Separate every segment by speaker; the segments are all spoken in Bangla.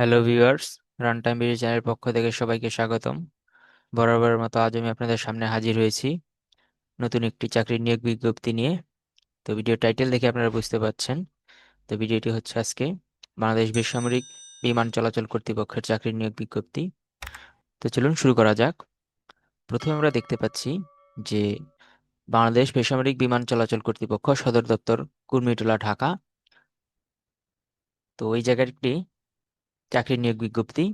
Speaker 1: Hello viewers run time video চ্যানেলের পক্ষ থেকে সবাইকে স্বাগতম। বরাবরের মতো আজ আমি আপনাদের সামনে হাজির হয়েছি নতুন একটি চাকরির নিয়োগ বিজ্ঞপ্তি নিয়ে। তো ভিডিও টাইটেল দেখে আপনারা বুঝতে পারছেন। তো ভিডিওটি হচ্ছে আজকে বাংলাদেশ বেসামরিক বিমান চলাচল কর্তৃপক্ষের চাকরির নিয়োগ বিজ্ঞপ্তি। তো চলুন শুরু করা যাক। প্রথমে আমরা দেখতে পাচ্ছি যে বাংলাদেশ বেসামরিক বিমান চলাচল কর্তৃপক্ষ সদর দপ্তর কুর্মিটোলা, ঢাকা। তো ওই জায়গাটি চাকরির নিয়োগ বিজ্ঞপ্তি।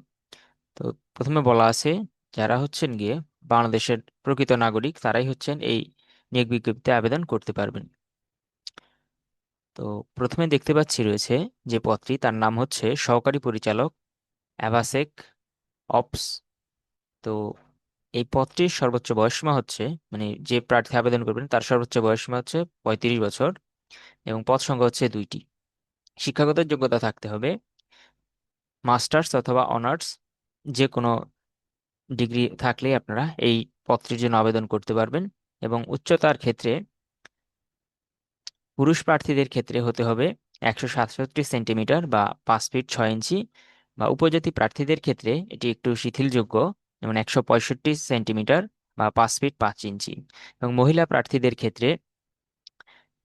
Speaker 1: তো প্রথমে বলা আছে, যারা হচ্ছেন গিয়ে বাংলাদেশের প্রকৃত নাগরিক, তারাই হচ্ছেন এই নিয়োগ বিজ্ঞপ্তিতে আবেদন করতে পারবেন। তো প্রথমে দেখতে পাচ্ছি রয়েছে যে পদটি, তার নাম হচ্ছে সহকারী পরিচালক অ্যাভাসেক অপস। তো এই পদটির সর্বোচ্চ বয়সসীমা হচ্ছে মানে যে প্রার্থী আবেদন করবেন, তার সর্বোচ্চ বয়সসীমা হচ্ছে পঁয়ত্রিশ বছর এবং পদ সংখ্যা হচ্ছে দুইটি। শিক্ষাগত যোগ্যতা থাকতে হবে মাস্টার্স অথবা অনার্স যে কোনো ডিগ্রি থাকলেই আপনারা এই পত্রের জন্য আবেদন করতে পারবেন এবং উচ্চতার ক্ষেত্রে পুরুষ প্রার্থীদের ক্ষেত্রে হতে হবে একশো সাতষট্টি সেন্টিমিটার বা পাঁচ ফিট ছয় ইঞ্চি বা উপজাতি প্রার্থীদের ক্ষেত্রে এটি একটু শিথিলযোগ্য, যেমন একশো পঁয়ষট্টি সেন্টিমিটার বা পাঁচ ফিট পাঁচ ইঞ্চি এবং মহিলা প্রার্থীদের ক্ষেত্রে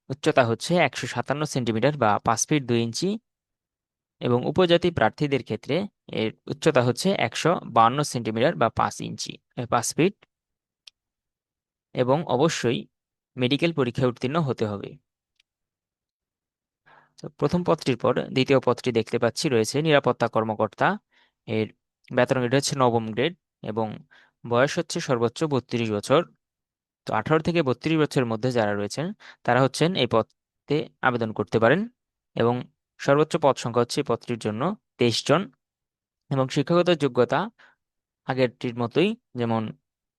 Speaker 1: উচ্চতা হচ্ছে একশো সাতান্ন সেন্টিমিটার বা পাঁচ ফিট দুই ইঞ্চি এবং উপজাতি প্রার্থীদের ক্ষেত্রে এর উচ্চতা হচ্ছে একশো বান্ন সেন্টিমিটার বা পাঁচ ইঞ্চি পাঁচ ফিট। এবং অবশ্যই মেডিকেল পরীক্ষায় উত্তীর্ণ হতে হবে। প্রথম পদটির পর দ্বিতীয় পদটি দেখতে পাচ্ছি রয়েছে নিরাপত্তা কর্মকর্তা। এর বেতন গ্রেড হচ্ছে নবম গ্রেড এবং বয়স হচ্ছে সর্বোচ্চ বত্রিশ বছর। তো আঠারো থেকে বত্রিশ বছরের মধ্যে যারা রয়েছেন, তারা হচ্ছেন এই পদে আবেদন করতে পারেন। এবং সর্বোচ্চ পদ সংখ্যা হচ্ছে পদটির জন্য তেইশ জন। এবং শিক্ষাগত যোগ্যতা আগেরটির মতোই, যেমন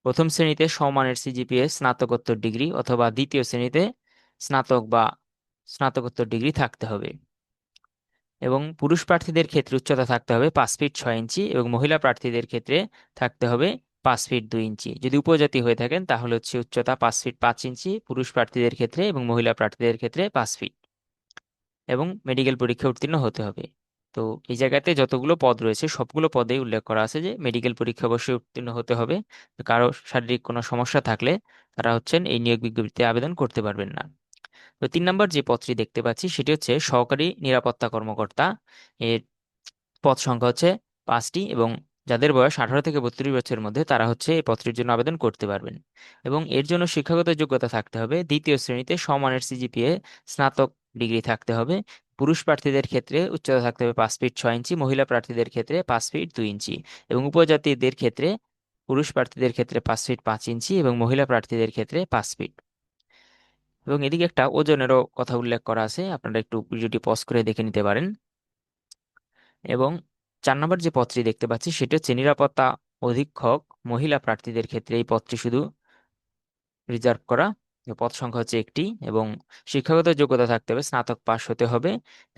Speaker 1: প্রথম শ্রেণীতে সমমানের সিজিপিএ স্নাতকোত্তর ডিগ্রি অথবা দ্বিতীয় শ্রেণীতে স্নাতক বা স্নাতকোত্তর ডিগ্রি থাকতে হবে। এবং পুরুষ প্রার্থীদের ক্ষেত্রে উচ্চতা থাকতে হবে পাঁচ ফিট ছয় ইঞ্চি এবং মহিলা প্রার্থীদের ক্ষেত্রে থাকতে হবে পাঁচ ফিট দুই ইঞ্চি। যদি উপজাতি হয়ে থাকেন তাহলে হচ্ছে উচ্চতা পাঁচ ফিট পাঁচ ইঞ্চি, পুরুষ প্রার্থীদের ক্ষেত্রে এবং মহিলা প্রার্থীদের ক্ষেত্রে পাঁচ ফিট। এবং মেডিকেল পরীক্ষা উত্তীর্ণ হতে হবে। তো এই জায়গাতে যতগুলো পদ রয়েছে, সবগুলো পদেই উল্লেখ করা আছে যে মেডিকেল পরীক্ষা অবশ্যই উত্তীর্ণ হতে হবে। কারও শারীরিক কোনো সমস্যা থাকলে তারা হচ্ছেন এই নিয়োগ বিজ্ঞপ্তিতে আবেদন করতে পারবেন না। তো তিন নম্বর যে পদটি দেখতে পাচ্ছি, সেটি হচ্ছে সহকারী নিরাপত্তা কর্মকর্তা। এর পদ সংখ্যা হচ্ছে পাঁচটি এবং যাদের বয়স আঠারো থেকে বত্রিশ বছরের মধ্যে তারা হচ্ছে এই পত্রের জন্য আবেদন করতে পারবেন। এবং এর জন্য শিক্ষাগত যোগ্যতা থাকতে হবে। দ্বিতীয় শ্রেণীতে সমানের সিজিপিএ স্নাতক ডিগ্রি থাকতে হবে। পুরুষ প্রার্থীদের ক্ষেত্রে উচ্চতা থাকতে হবে পাঁচ ফিট ছয় ইঞ্চি, মহিলা প্রার্থীদের ক্ষেত্রে পাঁচ ফিট দুই ইঞ্চি এবং উপজাতিদের ক্ষেত্রে পুরুষ প্রার্থীদের ক্ষেত্রে পাঁচ ফিট পাঁচ ইঞ্চি এবং মহিলা প্রার্থীদের ক্ষেত্রে পাঁচ ফিট। এবং এদিকে একটা ওজনেরও কথা উল্লেখ করা আছে, আপনারা একটু ভিডিওটি পজ করে দেখে নিতে পারেন। এবং চার নম্বর যে পদটি দেখতে পাচ্ছি সেটা হচ্ছে নিরাপত্তা অধীক্ষক মহিলা প্রার্থীদের ক্ষেত্রে এই পদটি শুধু রিজার্ভ করা। পদ সংখ্যা হচ্ছে একটি এবং শিক্ষাগত যোগ্যতা থাকতে হবে, স্নাতক পাশ হতে হবে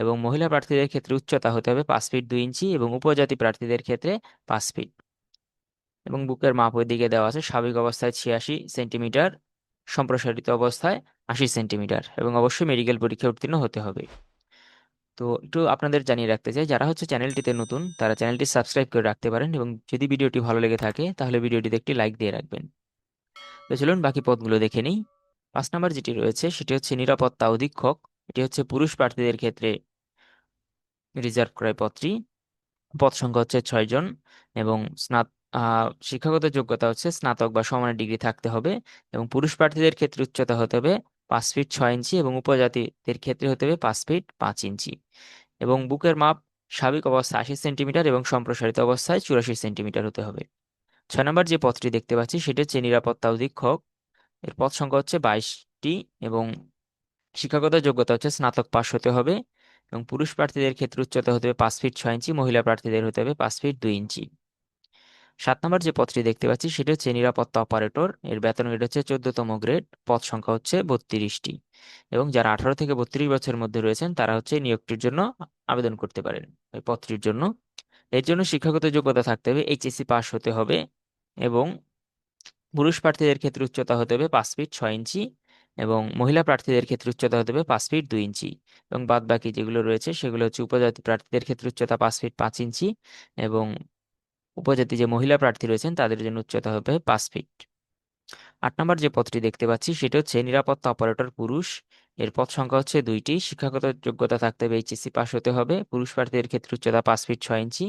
Speaker 1: এবং মহিলা প্রার্থীদের ক্ষেত্রে উচ্চতা হতে হবে পাঁচ ফিট দুই ইঞ্চি এবং উপজাতি প্রার্থীদের ক্ষেত্রে পাঁচ ফিট এবং বুকের মাপ ওই দিকে দেওয়া আছে, স্বাভাবিক অবস্থায় ছিয়াশি সেন্টিমিটার, সম্প্রসারিত অবস্থায় আশি সেন্টিমিটার এবং অবশ্যই মেডিকেল পরীক্ষা উত্তীর্ণ হতে হবে। তো একটু আপনাদের জানিয়ে রাখতে চাই, যারা হচ্ছে চ্যানেলটিতে নতুন, তারা চ্যানেলটি সাবস্ক্রাইব করে রাখতে পারেন এবং যদি ভিডিওটি ভালো লেগে থাকে, তাহলে ভিডিওটিতে একটি লাইক দিয়ে রাখবেন। তো চলুন বাকি পদগুলো দেখে নিই। পাঁচ নাম্বার যেটি রয়েছে, সেটি হচ্ছে নিরাপত্তা অধীক্ষক, এটি হচ্ছে পুরুষ প্রার্থীদের ক্ষেত্রে রিজার্ভ করা পদটি পদ সংখ্যা হচ্ছে ছয় জন এবং স্নাত শিক্ষাগত যোগ্যতা হচ্ছে স্নাতক বা সমানের ডিগ্রি থাকতে হবে এবং পুরুষ প্রার্থীদের ক্ষেত্রে উচ্চতা হতে হবে পাঁচ ফিট ছয় ইঞ্চি এবং উপজাতিদের ক্ষেত্রে হতে হবে পাঁচ ফিট পাঁচ ইঞ্চি এবং বুকের মাপ স্বাভাবিক অবস্থা আশি সেন্টিমিটার এবং সম্প্রসারিত অবস্থায় চুরাশি সেন্টিমিটার হতে হবে। ছয় নম্বর যে পদটি দেখতে পাচ্ছি, সেটি হচ্ছে নিরাপত্তা অধীক্ষক। এর পদ সংখ্যা হচ্ছে বাইশটি এবং শিক্ষাগত যোগ্যতা হচ্ছে স্নাতক পাশ হতে হবে এবং পুরুষ প্রার্থীদের ক্ষেত্রে উচ্চতা হতে হবে পাঁচ ফিট ছয় ইঞ্চি, মহিলা প্রার্থীদের হতে হবে পাঁচ ফিট দুই ইঞ্চি। সাত নম্বর যে পদটি দেখতে পাচ্ছি সেটা হচ্ছে নিরাপত্তা অপারেটর। এর বেতন গ্রেড হচ্ছে চোদ্দতম গ্রেড পদ সংখ্যা হচ্ছে বত্রিশটি এবং যারা আঠারো থেকে বত্রিশ বছরের মধ্যে রয়েছেন তারা হচ্ছে নিয়োগটির জন্য আবেদন করতে পারেন। ওই পদটির জন্য। এর জন্য শিক্ষাগত যোগ্যতা থাকতে হবে, এইচএসসি পাস হতে হবে এবং পুরুষ প্রার্থীদের ক্ষেত্রে উচ্চতা হতে হবে পাঁচ ফিট ছয় ইঞ্চি এবং মহিলা প্রার্থীদের ক্ষেত্রে উচ্চতা হতে হবে পাঁচ ফিট দুই ইঞ্চি এবং বাদ বাকি যেগুলো রয়েছে সেগুলো হচ্ছে উপজাতি প্রার্থীদের ক্ষেত্রে উচ্চতা পাঁচ ফিট পাঁচ ইঞ্চি এবং উপজাতি যে মহিলা প্রার্থী রয়েছেন তাদের জন্য উচ্চতা হবে পাঁচ ফিট আট নম্বর যে পদটি দেখতে পাচ্ছি সেটা হচ্ছে নিরাপত্তা অপারেটর পুরুষ। এর পদ সংখ্যা হচ্ছে দুইটি। শিক্ষাগত যোগ্যতা থাকতে হবে এইচএসসি পাস হতে হবে। পুরুষ প্রার্থীদের ক্ষেত্রে উচ্চতা পাঁচ ফিট ছয় ইঞ্চি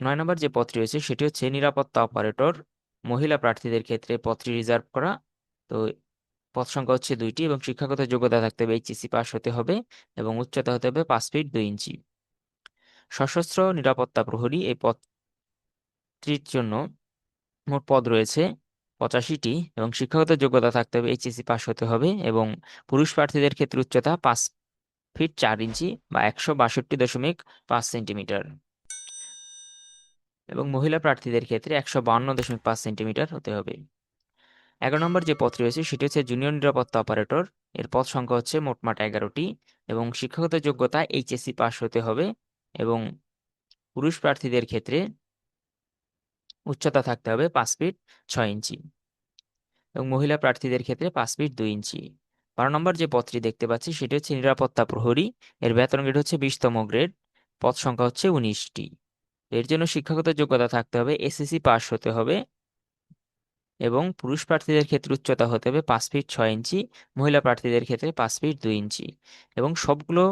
Speaker 1: নয় নম্বর যে পদটি রয়েছে, সেটি হচ্ছে নিরাপত্তা অপারেটর। মহিলা প্রার্থীদের ক্ষেত্রে পদটি রিজার্ভ করা। তো পদ সংখ্যা হচ্ছে দুইটি এবং শিক্ষাগত যোগ্যতা থাকতে হবে এইচএসসি পাস হতে হবে এবং উচ্চতা হতে হবে পাঁচ ফিট দুই ইঞ্চি। সশস্ত্র নিরাপত্তা প্রহরী এই পদটির জন্য মোট পদ রয়েছে পঁচাশিটি এবং শিক্ষাগত যোগ্যতা থাকতে হবে এইচএসসি পাস হতে হবে এবং পুরুষ প্রার্থীদের ক্ষেত্রে উচ্চতা পাঁচ ফিট চার ইঞ্চি বা একশো বাষট্টি দশমিক পাঁচ সেন্টিমিটার। এবং মহিলা প্রার্থীদের ক্ষেত্রে একশো বান্ন দশমিক পাঁচ সেন্টিমিটার হতে হবে। এগারো নম্বর যে পদ রয়েছে, সেটি হচ্ছে জুনিয়র নিরাপত্তা অপারেটর এর পদ সংখ্যা হচ্ছে মোটমাট এগারোটি এবং শিক্ষাগত যোগ্যতা এইচএসসি পাস হতে হবে এবং পুরুষ প্রার্থীদের ক্ষেত্রে উচ্চতা থাকতে হবে পাঁচ ফিট ছয় ইঞ্চি এবং মহিলা প্রার্থীদের ক্ষেত্রে পাঁচ ফিট দুই ইঞ্চি। বারো নম্বর যে পদটি দেখতে পাচ্ছি, সেটি হচ্ছে নিরাপত্তা প্রহরী। এর বেতন গ্রেড হচ্ছে বিশতম গ্রেড পদ সংখ্যা হচ্ছে উনিশটি। এর জন্য শিক্ষাগত যোগ্যতা থাকতে হবে, এসএসসি পাস হতে হবে এবং পুরুষ প্রার্থীদের ক্ষেত্রে উচ্চতা হতে হবে পাঁচ ফিট ছয় ইঞ্চি, মহিলা প্রার্থীদের ক্ষেত্রে পাঁচ ফিট দুই ইঞ্চি এবং সবগুলো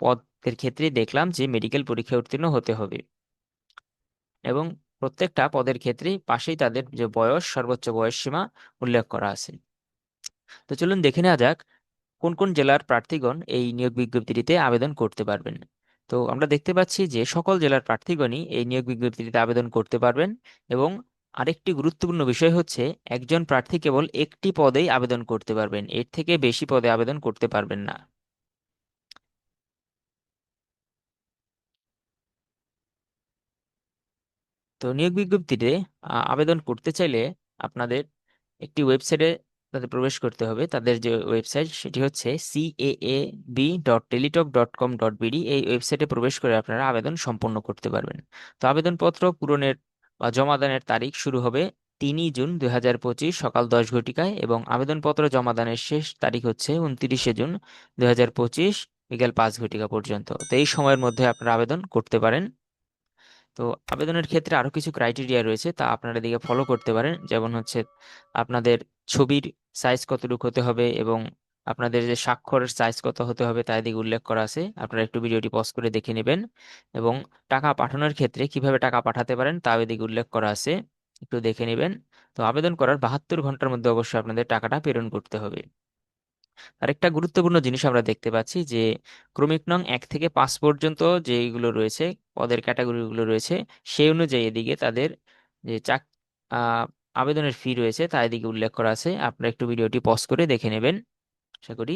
Speaker 1: পদের ক্ষেত্রেই দেখলাম যে মেডিকেল পরীক্ষা উত্তীর্ণ হতে হবে এবং প্রত্যেকটা পদের ক্ষেত্রেই পাশেই তাদের যে বয়স, সর্বোচ্চ বয়স সীমা উল্লেখ করা আছে। তো চলুন দেখে নেওয়া যাক কোন কোন জেলার প্রার্থীগণ এই নিয়োগ বিজ্ঞপ্তিটিতে আবেদন করতে পারবেন। তো আমরা দেখতে পাচ্ছি যে সকল জেলার প্রার্থীগণই এই নিয়োগ বিজ্ঞপ্তিটিতে আবেদন করতে পারবেন এবং আরেকটি গুরুত্বপূর্ণ বিষয় হচ্ছে একজন প্রার্থী কেবল একটি পদেই আবেদন করতে পারবেন, এর থেকে বেশি পদে আবেদন করতে পারবেন না। তো নিয়োগ বিজ্ঞপ্তিতে আবেদন করতে চাইলে আপনাদের একটি ওয়েবসাইটে তাদের প্রবেশ করতে হবে। তাদের যে ওয়েবসাইট সেটি হচ্ছে C A A B dot Teletalk dot com dot B D এই ওয়েবসাইটে প্রবেশ করে আপনারা আবেদন সম্পন্ন করতে পারবেন। তো আবেদনপত্র পূরণের বা জমাদানের তারিখ শুরু হবে তিনই জুন দুই হাজার পঁচিশ সকাল দশ ঘটিকায় এবং আবেদনপত্র জমাদানের শেষ তারিখ হচ্ছে উনত্রিশে জুন দুই হাজার পঁচিশ বিকেল পাঁচ ঘটিকা পর্যন্ত। তো এই সময়ের মধ্যে আপনারা আবেদন করতে পারেন। তো আবেদনের ক্ষেত্রে আরও কিছু ক্রাইটেরিয়া রয়েছে, তা আপনারা দিকে ফলো করতে পারেন। যেমন হচ্ছে আপনাদের ছবির সাইজ কতটুকু হতে হবে এবং আপনাদের যে স্বাক্ষরের সাইজ কত হতে হবে তা এদিকে উল্লেখ করা আছে। আপনারা একটু ভিডিওটি পজ করে দেখে নেবেন। এবং টাকা পাঠানোর ক্ষেত্রে কীভাবে টাকা পাঠাতে পারেন তাও এদিকে উল্লেখ করা আছে। একটু দেখে নেবেন। তো আবেদন করার বাহাত্তর ঘণ্টার মধ্যে অবশ্যই আপনাদের টাকাটা প্রেরণ করতে হবে। আরেকটা গুরুত্বপূর্ণ জিনিস আমরা দেখতে পাচ্ছি যে, ক্রমিক নং এক থেকে পাঁচ পর্যন্ত যেগুলো রয়েছে, পদের ক্যাটাগরিগুলো রয়েছে, সেই অনুযায়ী এদিকে তাদের যে চাক আবেদনের ফি রয়েছে, তা এদিকে উল্লেখ করা আছে। আপনারা একটু ভিডিওটি পজ করে দেখে নেবেন। আশা করি।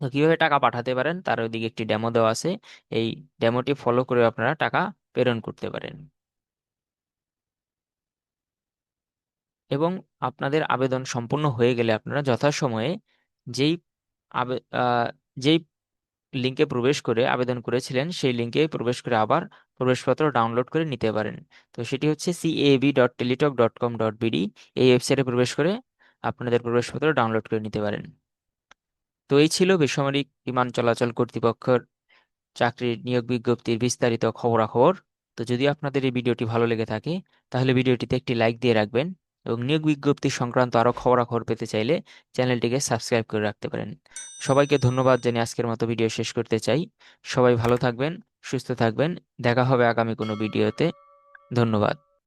Speaker 1: তো কীভাবে টাকা পাঠাতে পারেন, তার ওইদিকে একটি ডেমো দেওয়া আছে। এই ডেমোটি ফলো করে আপনারা টাকা প্রেরণ করতে পারেন। এবং আপনাদের আবেদন সম্পূর্ণ হয়ে গেলে আপনারা যথাসময়ে যেই যেই লিঙ্কে প্রবেশ করে আবেদন করেছিলেন, সেই লিঙ্কে প্রবেশ করে আবার প্রবেশপত্র ডাউনলোড করে নিতে পারেন। তো সেটি হচ্ছে C A B dot Teletalk dot com dot B D এই ওয়েবসাইটে প্রবেশ করে আপনাদের প্রবেশপত্র ডাউনলোড করে নিতে পারেন। তো এই ছিল বেসামরিক বিমান চলাচল কর্তৃপক্ষের চাকরির নিয়োগ বিজ্ঞপ্তির বিস্তারিত খবরাখবর। তো যদি আপনাদের এই ভিডিওটি ভালো লেগে থাকে, তাহলে ভিডিওটিতে একটি লাইক দিয়ে রাখবেন। এবং নিয়োগ বিজ্ঞপ্তি সংক্রান্ত আরও খবরাখবর পেতে চাইলে চ্যানেলটিকে সাবস্ক্রাইব করে রাখতে পারেন। সবাইকে ধন্যবাদ জানিয়ে আজকের মতো ভিডিও শেষ করতে চাই। সবাই ভালো থাকবেন, সুস্থ থাকবেন। দেখা হবে আগামী কোনো ভিডিওতে। ধন্যবাদ।